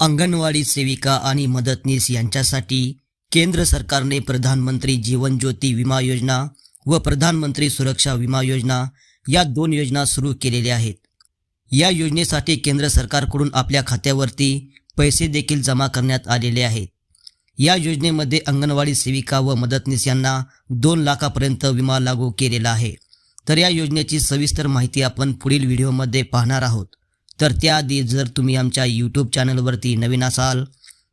अंगणवाडी सेविका आणि मदतनीस यांच्यासाठी केंद्र सरकारने प्रधानमंत्री जीवन ज्योती विमा योजना व प्रधानमंत्री सुरक्षा विमा योजना या दोन योजना सुरू केलेल्या आहेत. या योजनेसाठी केंद्र सरकारकडून आपल्या खात्यावरती पैसे देखील जमा करण्यात आलेले आहेत. या योजनेमध्ये अंगणवाडी सेविका व मदतनीस यांना दोन लाखापर्यंत विमा लागू केलेला आहे. तर या योजनेची सविस्तर माहिती आपण पुढील व्हिडिओमध्ये पाहणार आहोत. तर त्याआधी जर तुम्ही आमच्या यूट्यूब चॅनलवरती नवीन असाल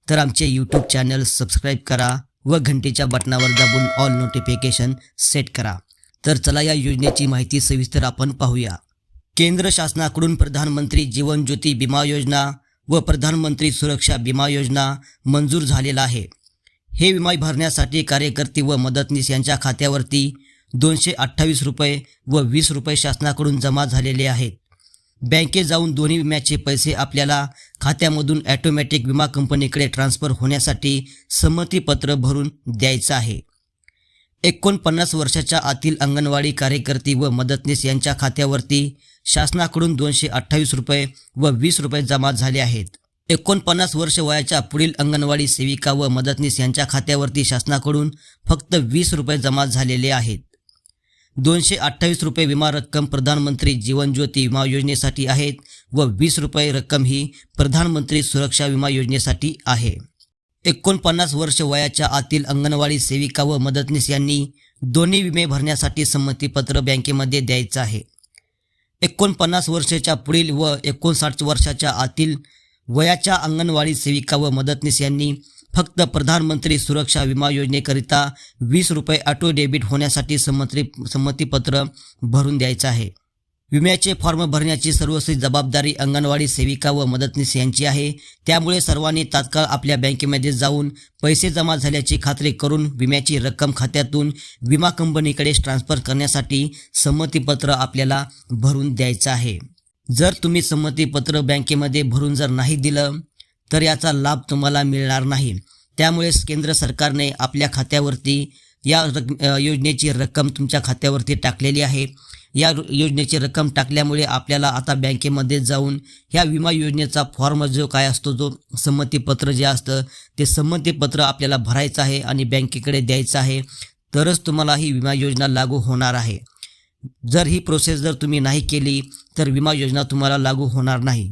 तर आमचे यूट्यूब चॅनल सबस्क्राईब करा व घंटेच्या बटनावर दाबून ऑल नोटिफिकेशन सेट करा. तर चला या योजनेची माहिती सविस्तर आपण पाहूया. केंद्र शासनाकडून प्रधानमंत्री जीवन ज्योती विमा योजना व प्रधानमंत्री सुरक्षा विमा योजना मंजूर झालेला आहे. हे विमा भरण्यासाठी कार्यकर्ते व मदतनीस यांच्या खात्यावरती दोनशे अठ्ठावीस रुपये व वीस रुपये शासनाकडून जमा झालेले आहेत. बँकेत जाऊन दोन्ही विम्याचे पैसे आपल्याला खात्यामधून ॲटोमॅटिक विमा कंपनीकडे ट्रान्स्फर होण्यासाठी संमतीपत्र भरून द्यायचं आहे. एकोणपन्नास वर्षाच्या आतील अंगणवाडी कार्यकर्ती व मदतनीस यांच्या खात्यावरती शासनाकडून दोनशे अठ्ठावीस रुपये व वीस रुपये जमा झाले आहेत. एकोणपन्नास वर्ष वयाच्या पुढील अंगणवाडी सेविका व मदतनीस यांच्या खात्यावरती शासनाकडून फक्त वीस रुपये जमा झालेले आहेत. दोनशे अठ्ठावीस रुपये विमा रक्कम प्रधानमंत्री जीवन ज्योती विमा योजनेसाठी आहेत व वीस रुपये रक्कम ही प्रधानमंत्री सुरक्षा विमा योजनेसाठी आहे. एकोणपन्नास वर्ष वयाच्या आतील अंगणवाडी सेविका व मदतनीस यांनी दोन्ही विमे भरण्यासाठी संमतीपत्र बँकेमध्ये द्यायचं आहे. एकोणपन्नास वर्षाच्या पुढील व एकोणसाठ वर्षाच्या आतील वयाच्या अंगणवाडी सेविका व मदतनीस यांनी फक्त प्रधानमंत्री सुरक्षा विमा योजनेकरिता वीस रुपये ऑटो डेबिट होण्यासाठी संमती संमतीपत्र भरून द्यायचं आहे. विम्याचे फॉर्म भरण्याची सर्वस्वी जबाबदारी अंगणवाडी सेविका व मदतनीस यांची आहे. त्यामुळे सर्वांनी तात्काळ आपल्या बँकेमध्ये जाऊन पैसे जमा झाल्याची खात्री करून विम्याची रक्कम खात्यातून विमा कंपनीकडे ट्रान्स्फर करण्यासाठी संमतीपत्र आपल्याला भरून द्यायचं आहे. जर तुम्ही संमतीपत्र बँकेमध्ये भरून जर नाही दिलं तर याचा लाभ तुम्हाला मिळणार नाही. त्यामुळेच केंद्र सरकारने आपल्या खात्यावरती या रक योजनेची रक्कम तुमच्या खात्यावरती टाकलेली आहे. या योजनेची रक्कम टाकल्यामुळे आपल्याला आता बँकेमध्ये जाऊन ह्या विमा योजनेचा फॉर्म जो काय असतो जो संमतीपत्र जे असतं ते संमतीपत्र आपल्याला भरायचं आहे आणि बँकेकडे द्यायचं आहे. तरच तुम्हाला ही विमा योजना लागू होणार आहे. जर ही प्रोसेस जर तुम्ही नाही केली तर विमा योजना तुम्हाला लागू होणार नाही.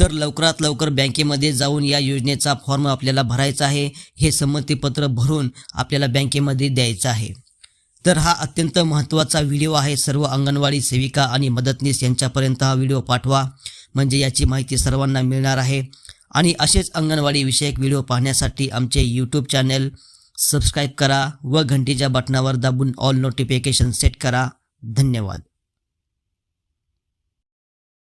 तर लवकरात लवकर बँकेमध्ये जाऊन या योजनेचा फॉर्म आपल्याला भरायचा आहे. हे संमतीपत्र भरून आपल्याला बँकेमध्ये द्यायचं आहे. तर हा अत्यंत महत्त्वाचा व्हिडिओ आहे. सर्व अंगणवाडी सेविका आणि मदतनीस यांच्यापर्यंत हा व्हिडिओ पाठवा. म्हणजे याची माहिती सर्वांना मिळणार आहे. आणि असेच अंगणवाडी विषयक व्हिडिओ पाहण्यासाठी आमचे यूट्यूब चॅनल सबस्क्राईब करा व घंटीच्या बटनावर दाबून ऑल नोटिफिकेशन सेट करा. धन्यवाद.